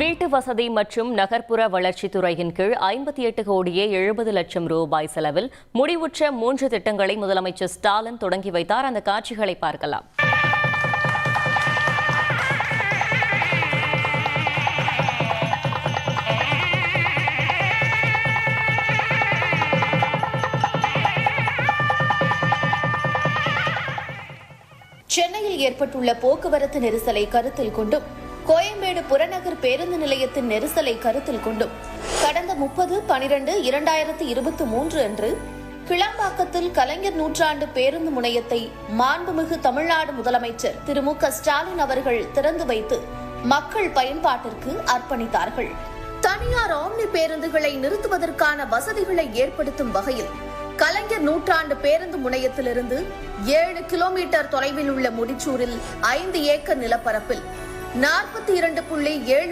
வீட்டு வசதி மற்றும் நகர்ப்புற வளர்ச்சித் துறையின் கீழ் ஐம்பத்தி எட்டு கோடியே எழுபது லட்சம் ரூபாய் செலவில் முடிவுற்ற மூன்று திட்டங்களை முதலமைச்சர் ஸ்டாலின் தொடங்கி வைத்தார். அந்த காட்சிகளை பார்க்கலாம். சென்னையில் ஏற்பட்டுள்ள போக்குவரத்து நெரிசலை கருத்தில் கொண்டும் கோயம்பேடு புறநகர் பேருந்து நிலையத்தின் நெரிசலை கருத்தில் கொண்டும் கடந்த முப்பது பனிரெண்டு இரண்டாயிரத்து இருபத்தி மூன்று அன்று கிளம்பாக்கத்தில் கலைஞர் நூற்றாண்டு பேருந்து முனையத்தை மாண்புமிகு தமிழ்நாடு முதலமைச்சர் திரு மு ஸ்டாலின் அவர்கள் திறந்து வைத்து மக்கள் பயன்பாட்டிற்கு அர்ப்பணித்தார்கள். தனியார் ஆம்னி பேருந்துகளை நிறுத்துவதற்கான வசதிகளை ஏற்படுத்தும் வகையில் கலைஞர் நூற்றாண்டு பேருந்து முனையத்திலிருந்து ஏழு கிலோமீட்டர் தொலைவில் உள்ள முடிச்சூரில் ஐந்து ஏக்கர் நிலப்பரப்பில் நாற்பத்தி இரண்டு புள்ளி ஏழு